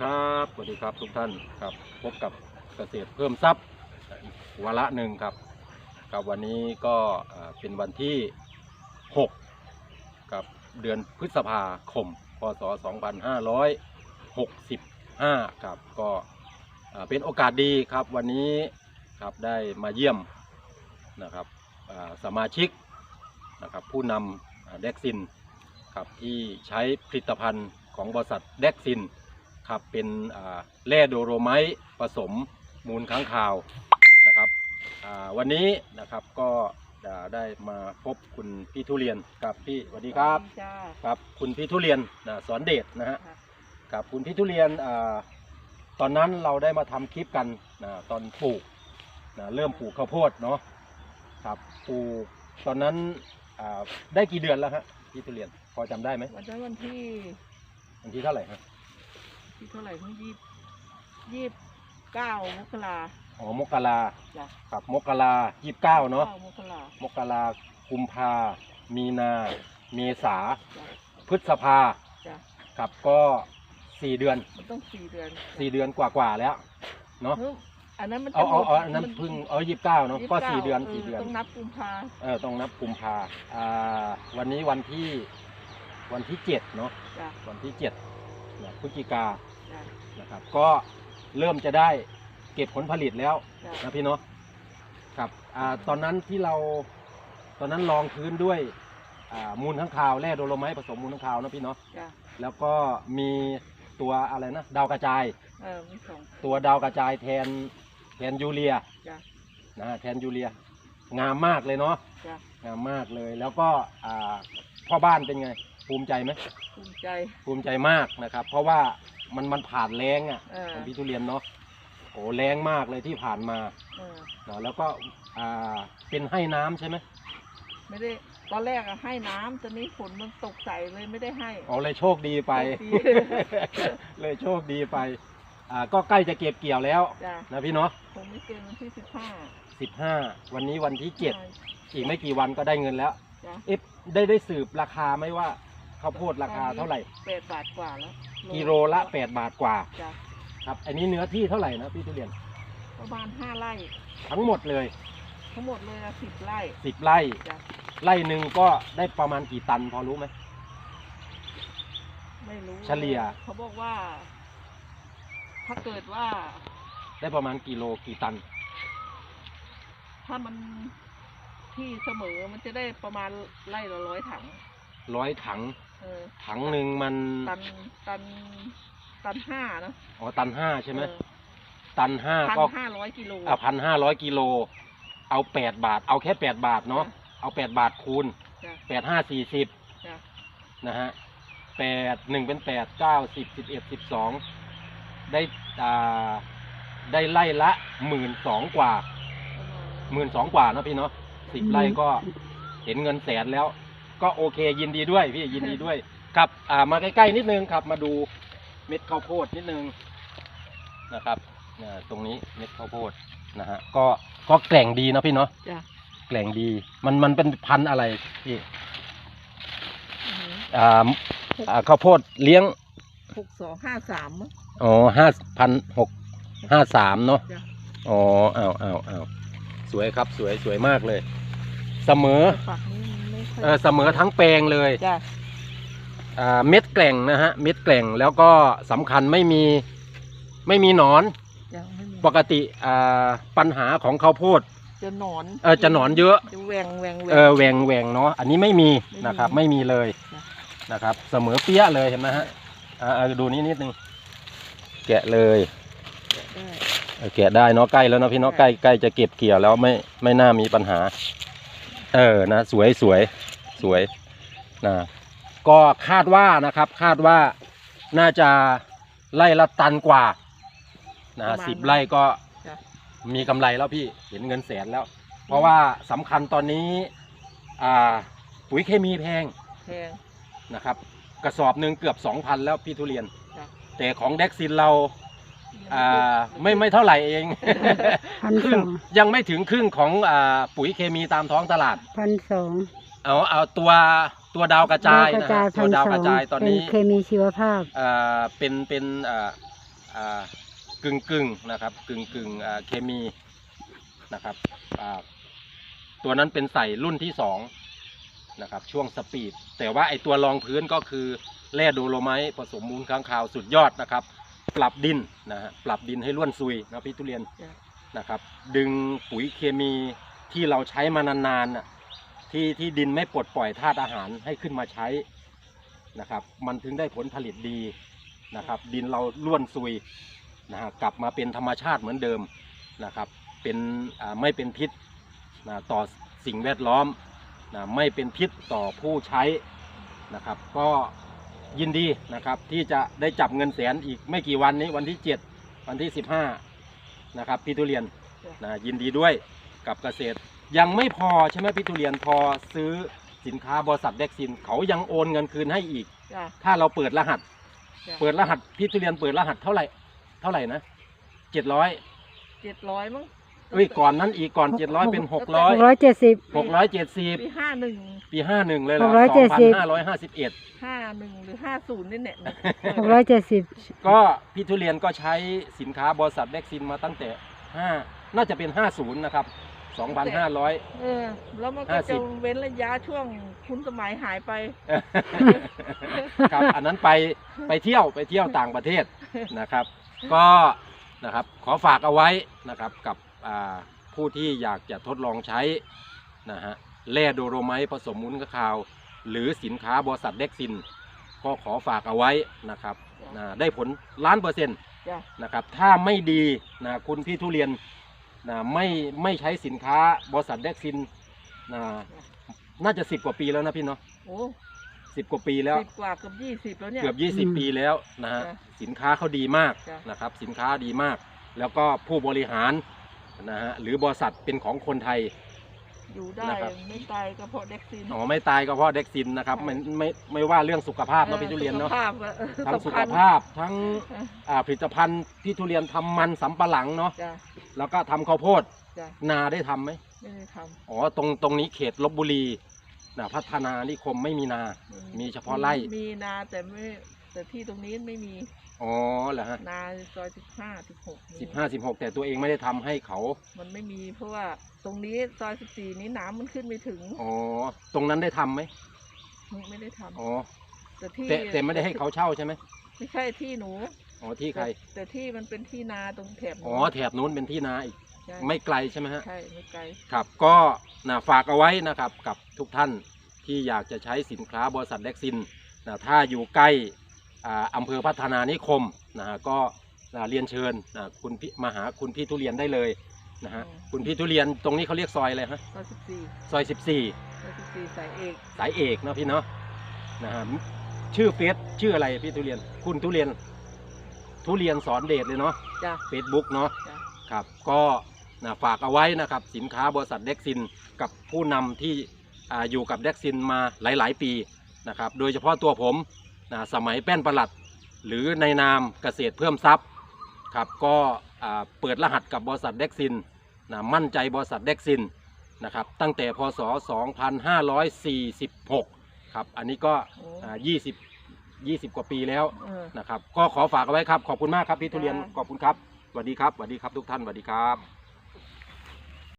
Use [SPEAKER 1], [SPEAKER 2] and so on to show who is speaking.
[SPEAKER 1] ครับสวัสดีครับทุกท่านครับพบกับเกษตรเพิ่มทรัพย์วาระหนึ่งครับกับวันนี้ก็เป็นวันที่ 6 กับเดือนพฤษภาคม พศ 2565 ครับก็เป็นโอกาสดีครับวันนี้ครับได้มาเยี่ยมนะครับสมาชิกนะครับผู้นำเด็กซินครับที่ใช้ผลิตภัณฑ์ของบริษัทเด็กซิน ครับเป็นอ่าแร่โดโรไมต์ผสมมูลค้างคาวนะครับอ่าวันนี้นะครับก็อ่าได้มาพบคุณพี่ทุเรียนกับพี่สวัสดีครับ
[SPEAKER 2] จ้า
[SPEAKER 1] ครับคุณพี่ทุเรียนนะสอนเดชนะฮะ
[SPEAKER 2] ค่ะ
[SPEAKER 1] กับคุณพี่ทุเรียนอาตอนนั้นเราได้มาทำคลิปกันนะตอนปลูกนะเริ่มปลูกข้าวโพดเนาะครับปลูกตอนนั้นอ่าได้กี่เดือนแล้วฮะพี่ทุเรียนพอจำได้ไหม
[SPEAKER 2] วันนั้นวันที่
[SPEAKER 1] วันที่เท่าไหร่ฮะ
[SPEAKER 2] ที่เท่าไหร่ที่ยี่ยี่เก้ามกรา
[SPEAKER 1] อ๋อมกรา
[SPEAKER 2] จ้ะ
[SPEAKER 1] ครับมกรายี่สิบเก้าเนาะ
[SPEAKER 2] ก้มกราม
[SPEAKER 1] กรากุมภา มีนา เมษา
[SPEAKER 2] จ้ะ
[SPEAKER 1] พฤษภา
[SPEAKER 2] จ้ะ
[SPEAKER 1] ครับก็สี่เดือน
[SPEAKER 2] มันต้องสี่เดือน
[SPEAKER 1] สี่เดือนกว่าๆแล้ว เนาะ
[SPEAKER 2] เฮ้ยอันนั้นมัน
[SPEAKER 1] เอาเอาเอา
[SPEAKER 2] จะหมด
[SPEAKER 1] อันนั้น
[SPEAKER 2] มั
[SPEAKER 1] เพึ่งเอายี่สิบเก้าเนาะ ก็
[SPEAKER 2] 29
[SPEAKER 1] สี่เดือนสี่เดือน
[SPEAKER 2] ต้องนับกุมภา
[SPEAKER 1] เออต้องนับกุมภาอ่า วันนี้วันที่ วันที่เจ็ดเนาะ
[SPEAKER 2] จ้ะ
[SPEAKER 1] วันที่เจ็ดนะพฤศจิกา
[SPEAKER 2] จ้ะ
[SPEAKER 1] นะครับ ก็เริ่มจะได้เก็บผลผลิตแล้ว
[SPEAKER 2] จ้ะ
[SPEAKER 1] นะพี่เนาะครับอ่าตอนนั้นที่เราตอนนั้นลองพื้นด้วยอ่ามูลข้างคาวแร่โดโลไมต์ผสมมูลข้างคาวนะพี่เนาะ
[SPEAKER 2] จ้ะ
[SPEAKER 1] แล้วก็มีตัวอะไรนะดาวกระจาย
[SPEAKER 2] เออมีสอง
[SPEAKER 1] ตัวดาวกระจายแทนแทนยูเรีย
[SPEAKER 2] จ้ะ
[SPEAKER 1] นะฮะแทนยูเรีย งามมากเลยเนาะ
[SPEAKER 2] จ้ะ
[SPEAKER 1] งามมากเลย แล้วก็อ่าพ่อบ้านเป็นไง ภูมิใจไหม
[SPEAKER 2] ภูมิใจ
[SPEAKER 1] ภูมิใจมากนะครับ เพราะว่า มันมันผ่านแรงอะ
[SPEAKER 2] เออ
[SPEAKER 1] ของพี่ทุเรียนเนาะโอ้แรงมากเลยที่ผ่านมา
[SPEAKER 2] เออ
[SPEAKER 1] เนาะแล้วก็อ่าเป็นให้น้ำใช่ไหม
[SPEAKER 2] ไม่ได้ตอนแรกอะให้น้ำตอนนี้ฝนมันตกใส่เลยไม่ได้ให้
[SPEAKER 1] อ๋อเลยโชคดีไป
[SPEAKER 2] โชคดี
[SPEAKER 1] เลยโชคดีไปอ่าก็ใกล้จะเก็บเกี่ยวแล้ว
[SPEAKER 2] จ้ะ
[SPEAKER 1] นะพี่เนาะ
[SPEAKER 2] คงไม่เกินวันที่สิบห้า
[SPEAKER 1] สิบห้าวันนี้วันที่เจ็ดอีกไม่กี่วันก็ได้เงินแล้ว
[SPEAKER 2] จ้ะ
[SPEAKER 1] เอ๊ะได้ได้สืบราคาไหมว่าข้าวโพดราคาเท่าไหร่
[SPEAKER 2] แปดบาทกว่าแล้ว
[SPEAKER 1] กิโลละแปดบาทกว่า
[SPEAKER 2] จ้ะ
[SPEAKER 1] ครับ อันนี้เนื้อที่เท่าไหร่นะพี่ทุเรียน
[SPEAKER 2] ประมาณห้าไร่
[SPEAKER 1] ทั้งหมดเลย
[SPEAKER 2] ทั้งหมดเลยละสิบไร่
[SPEAKER 1] สิบไร่
[SPEAKER 2] จ้ะ
[SPEAKER 1] ไร่หนึ่งก็ได้ประมาณกี่ตันพอรู้ไหม
[SPEAKER 2] ไม่รู้
[SPEAKER 1] เฉลี่ย
[SPEAKER 2] เขาบอกว่า ถ้าเกิดว่า
[SPEAKER 1] ได้ประมาณกิโลกี่ตัน
[SPEAKER 2] ถ้ามันที่เสมอมันจะได้ประมาณไร่ละร้อยถัง
[SPEAKER 1] ร้อยถัง
[SPEAKER 2] เออ
[SPEAKER 1] ถังหนึ่งมัน
[SPEAKER 2] ตันตันตันห้านะ
[SPEAKER 1] อ๋อ ตันห้าใช่ไหม
[SPEAKER 2] เออ
[SPEAKER 1] ตันห้า
[SPEAKER 2] พัน
[SPEAKER 1] ก็
[SPEAKER 2] ห้าร้อยกิโล
[SPEAKER 1] อะพันห้าร้อยกิโล เอาแปดบาท เอาแค่แปดบาทเนาะ
[SPEAKER 2] จ้ะ
[SPEAKER 1] เอาแปดบาทคูณ
[SPEAKER 2] จ้ะ
[SPEAKER 1] แปดห้าสี่สิบ
[SPEAKER 2] จ้ะ
[SPEAKER 1] นะฮะแปดหนึ่งเป็นแปดเก้าสิบสิบเอ็ดสิบสองได้อ่าได้ไล่ละหมื่นสองกว่า
[SPEAKER 2] ประมาณ
[SPEAKER 1] หมื่นสองกว่าเนาะพี่เนาะสิบไร่ก็เห็นเงินแสนแล้ว ก็โอเคยินดีด้วยพี่ยินดีด้วยครับอ่ามาใกล้ๆนิดนึงครับ มาดูเม็ดข้าวโพดนิดนึงนะครับอ่าตรงนี้เม็ดข้าวโพดนะฮะก็ก็แกร่งดีเนาะพี่เนาะ
[SPEAKER 2] จ้ะ
[SPEAKER 1] แกร่งดี มันมันเป็นพันธุ์อะไรพี่
[SPEAKER 2] อือหือ
[SPEAKER 1] อ่าอ่าข้าวโพดเลี้ยง
[SPEAKER 2] หกสองห้าสามมั้ง
[SPEAKER 1] อ๋อห้าพันหกห้าสามเนาะ
[SPEAKER 2] จ้ะ
[SPEAKER 1] อ๋ออ้าวอ้าวอ้าวสวยครับสวยสวยมากเลย เสมอ
[SPEAKER 2] แต่ฝักนี้มันไม่ค่อย
[SPEAKER 1] เออเสมอทั้งแปลงเลย
[SPEAKER 2] จ้ะ
[SPEAKER 1] อ่าเม็ดแกล่งนะฮะเม็ดแกล่งแล้วก็สำคัญไม่มีไม่มีหนอน
[SPEAKER 2] ยังไม่มี
[SPEAKER 1] ปกติอ่าปัญหาของข้าวโพด
[SPEAKER 2] จะหนอน
[SPEAKER 1] เออจะหนอนเยอะ
[SPEAKER 2] จะแหวงแหวง
[SPEAKER 1] เออแหวงแหวงเนาะอันนี้ไม่มี
[SPEAKER 2] ไม่มี
[SPEAKER 1] นะครับไม่มีเลย
[SPEAKER 2] จ้ะ
[SPEAKER 1] นะครับ เสมอเปี้ยเลยเห็นไหมฮะอ่าเอาดูนี้นิดนึงแกะเลย
[SPEAKER 2] ได้
[SPEAKER 1] เออแกะได้เนาะใกล้แล้วเนาะพี่เนาะใกล้ใกล้จะเก็บเกี่ยวแล้วไม่ไม่น่ามีปัญหา เออนะ สวยสวย สวยนะก็คาดว่านะครับคาดว่าน่าจะไล่ละตันกว่านะ
[SPEAKER 2] ประมาณ
[SPEAKER 1] สิบ
[SPEAKER 2] นั้น
[SPEAKER 1] ไร่ก็
[SPEAKER 2] จ้ะ
[SPEAKER 1] มีกำไรแล้วพี่เห็นเงินแสนแล้ว เพราะว่าสำคัญตอนนี้อ่าปุ๋ยเคมีแพง
[SPEAKER 2] แพง
[SPEAKER 1] นะครับ กระสอบหนึ่งเกือบ2,000แล้วพี่ทุเรียน
[SPEAKER 2] จ้ะ
[SPEAKER 1] แต่ของเด็กซินเราอ่าไม่ไม่เท่าไหร่เอง
[SPEAKER 3] พัน
[SPEAKER 1] ครึ่
[SPEAKER 3] ส
[SPEAKER 1] ง
[SPEAKER 3] อง
[SPEAKER 1] ยังไม่ถึงครึ่งของอ่าปุ๋ยเคมีตามท้องตลาด
[SPEAKER 3] พันสอง
[SPEAKER 1] เอาเอาตัวตัวดาวกระจาย
[SPEAKER 3] กระ
[SPEAKER 1] นะ
[SPEAKER 3] จา
[SPEAKER 1] ฮะ
[SPEAKER 3] ย
[SPEAKER 1] ตั
[SPEAKER 3] พั
[SPEAKER 1] วนดาว
[SPEAKER 3] สอกง
[SPEAKER 1] ระจายตอน
[SPEAKER 3] เป็น
[SPEAKER 1] นี้
[SPEAKER 3] เคมีชีวภาพ
[SPEAKER 1] อ่าเป็นเป็นอ่าอ่ากึ่งกึ่งๆนะครับกึ่งกึ่งๆอ่าเคมีนะครับอ่าตัวนั้นเป็นใส่รุ่นที่สองนะครับช่วงสปีด แต่ว่าไอตัวรองพื้นก็คือแร่โดโลไมต์ผสมมูลค้างคาวสุดยอดนะครับ ปรับดินนะฮะปรับดินให้ร่วนซุยนะพี่ทุเรียน
[SPEAKER 2] จ้ะ
[SPEAKER 1] นะครับดึงปุ๋ยเคมีที่เราใช้มานานๆน่ะ ที่ที่ดินไม่ปลดปล่อยธาตุอาหารให้ขึ้นมาใช้นะครับ มันถึงได้ผลผลิตดีนะครับ ดินเราล้วนซุยนะฮะกลับมาเป็นธรรมชาติเหมือนเดิมนะครับ เป็นไม่เป็นพิษนะต่อสิ่งแวดล้อมนะไม่เป็นพิษต่อผู้ใช้นะครับ ก็ยินดีนะครับที่จะได้จับเงินแสนอีกไม่กี่วันนี้วันที่ 7 วันที่ 15นะครับพี่ทุเรียนนะยินดีด้วยกับเกษตร ยังไม่พอใช่ไหมพี่ทุเรียนพอซื้อสินค้าบริษัทเด็กซินเขายังโอนเงินคืนให้อีก
[SPEAKER 2] จ้ะ
[SPEAKER 1] ถ้าเราเปิดรหัส
[SPEAKER 2] จ้ะ
[SPEAKER 1] เปิดรหัสพี่ทุเรียนเปิดรหัสเท่าไหร่ เท่าไหร่นะเจ็ดร้อย
[SPEAKER 2] เจ็ดร้อยมั้ง
[SPEAKER 1] เอ้ยก่อนนั้นอีกก่อนเจ็ดร้อยเป็นหกร้อย
[SPEAKER 3] หกร้อยเจ็ดสิบ
[SPEAKER 1] หกร้อยเจ็ดสิบ
[SPEAKER 2] ปีห้าหนึ่ง
[SPEAKER 1] ปีห้าหนึ่งเลยเหร
[SPEAKER 3] ห
[SPEAKER 1] อก
[SPEAKER 3] ร้อย
[SPEAKER 1] สอ
[SPEAKER 3] เจ็
[SPEAKER 1] ง
[SPEAKER 3] ด
[SPEAKER 1] พัน
[SPEAKER 3] สิบ
[SPEAKER 1] ห้าร้อยห้าสิบเอ็ด
[SPEAKER 2] ห้าหนึ่งหรือห้าศูนย์นี่เนี่ย
[SPEAKER 3] หกร้อยเจ็ดสิบ
[SPEAKER 1] ก็พี่ทุเรียนก็ใช้สินค้าบริษัทเด็กซินมาตั้งแต่ห้าน่าจะเป็นห้าศูนย์นะครับ สองพันห้าร้อย
[SPEAKER 2] เออ แล้วมันก็
[SPEAKER 1] ห้าสิ
[SPEAKER 2] จะ
[SPEAKER 1] บ
[SPEAKER 2] เว้นระยะช่วงคุณสมัยหายไป
[SPEAKER 1] ครับอันนั้นไปไปเที่ยวไปเที่ยวต่างประเทศนะครับ ก็นะครับขอฝากเอาไว้นะครับกับอ่าผู้ที่อยากจะทดลองใช้นะฮะแร่โดโรไมต์ผสมมูลกะคาว หรือสินค้าบริษัทเด็กซิน ก็ขอฝากเอาไว้นะครับนะได้ผลล้านเปอร์เซ็นต์
[SPEAKER 2] จ้ะ
[SPEAKER 1] นะครับถ้าไม่ดีนะคุณพี่ทุเรียน นะไม่ไม่ใช้สินค้าบริษัทเด็กซินนะน่าจะสิบกว่าปีแล้วนะพี่เนาะ
[SPEAKER 2] โอ้
[SPEAKER 1] สิบกว่าปีแล้ว
[SPEAKER 2] สิบกว่าเกือบยี่สิบแล้วเนี่ย
[SPEAKER 1] เกือบ 20 ปีแล้วนะฮะ
[SPEAKER 2] จ้ะ
[SPEAKER 1] สินค้าเขาดีมาก
[SPEAKER 2] จ้ะ
[SPEAKER 1] นะครับ สินค้าดีมาก แล้วก็ผู้บริหารนะฮะหรือบริษัทเป็นของคนไทย
[SPEAKER 2] อยู่ได้
[SPEAKER 1] นะครับ
[SPEAKER 2] ไม่ตายก็เพราะเด็กซิน
[SPEAKER 1] อ๋อไม่ตายก็เพราะเด็กซินนะครับ
[SPEAKER 2] ค่ะ
[SPEAKER 1] ไม่ไม่ไม่ว่าเรื่องสุขภาพเนาะพี่ทุเรียนเนาะ
[SPEAKER 2] สุขภาพอะเออ
[SPEAKER 1] ทั้งสุ
[SPEAKER 2] สำ
[SPEAKER 1] ข
[SPEAKER 2] คัญ
[SPEAKER 1] ภาพทั้งอ่าผลิตภัณฑ์พี่ทุเรียนทำมันสำปะหลังเนาะ
[SPEAKER 2] จ้ะ
[SPEAKER 1] แล้วก็ทำข้าวโพด
[SPEAKER 2] จ้ะ
[SPEAKER 1] นาได้ทำไหม
[SPEAKER 2] ไม่ได้ท
[SPEAKER 1] อ๋อตรงตรงนี้เขตลบบุรีนะพัฒนานิคมไม่มีนาำมีเฉพาะไร่
[SPEAKER 2] มีนาแต่ไม่แต่ที่ตรงนี้ไม่มี
[SPEAKER 1] อ๋อเหรอฮะ
[SPEAKER 2] นาซอยสิบห้าสิบหก
[SPEAKER 1] สิบห้าสิบหกแต่ตัวเองไม่ได้ทำให้เขา
[SPEAKER 2] มันไม่มีเพราะว่าตรงนี้ซอยสิบสี่นี้น้ำมันขึ้นไม่ถึง
[SPEAKER 1] อ๋อตรงนั้นได้ทำไหม
[SPEAKER 2] ไม่ได้ทำ
[SPEAKER 1] อ๋อ
[SPEAKER 2] แต่ที่
[SPEAKER 1] แต่แต่ไม่ได้ให้เขาเช่าใช่ไหม
[SPEAKER 2] ไม่ใช่ที่หนู
[SPEAKER 1] อ๋อที่ใคร
[SPEAKER 2] แต่แต่ที่มันเป็นที่นาตรงแถบนู้น
[SPEAKER 1] อ๋อแถบนู้นเป็นที่นาอีก
[SPEAKER 2] ใช่
[SPEAKER 1] ไม่ไกลใช่ไหมฮะ
[SPEAKER 2] ใช่ไม่ไกล
[SPEAKER 1] ครับก็นะฝากเอาไว้นะครับกับทุกท่านที่อยากจะใช้สินค้าบริษัทเล็กซินนะถ้าอยู่ใกล้ อ่าอำเภอพัฒนานิคมนะฮะก็นะเรียนเชิญนะคุณพี่มาหาคุณพี่ทุเรียนได้เลยนะฮะคุณพี่ทุเรียนตรงนี้เขาเรียกซอยอะไรฮะ
[SPEAKER 2] ซอยสิบสี่
[SPEAKER 1] ซอย14
[SPEAKER 2] ซอยสิบสี่สายเอก
[SPEAKER 1] สายเอกเนาะพี่เนาะนะฮะชื่อเฟซชื่ออะไรพี่ทุเรียน คุณทุเรียน ทุเรียนสอนเดชเลยเนาะ
[SPEAKER 2] จ้ะ
[SPEAKER 1] เฟซบุ๊กเนาะ
[SPEAKER 2] จ้ะ
[SPEAKER 1] ครับก็นะฝากเอาไว้นะครับสินค้าบริษัทเด็กซินกับผู้นำที่อาอยู่กับเด็กซินมาหลาย ๆ ปีนะครับโดยเฉพาะตัวผม นะสมัยแป้นประหลัด หรือในนามเกษตรเพิ่มทรัพย์ครับก็อ่าเปิดรหัสกับบริษัทเด็กซินนะมั่นใจบริษัทเด็กซินนะครับตั้งแต่พศ 2546 ครับ อันนี้ก็
[SPEAKER 2] โอ้
[SPEAKER 1] อ่า20 20 กว่าปีแล้ว
[SPEAKER 2] เออ
[SPEAKER 1] นะครับก็ขอฝากเอาไว้ครับ ขอบคุณมากครับพี่ทุเรียน
[SPEAKER 2] จ้า
[SPEAKER 1] ขอบคุณครับสวัสดีครับสวัสดีครับทุกท่านสวัสดีครับ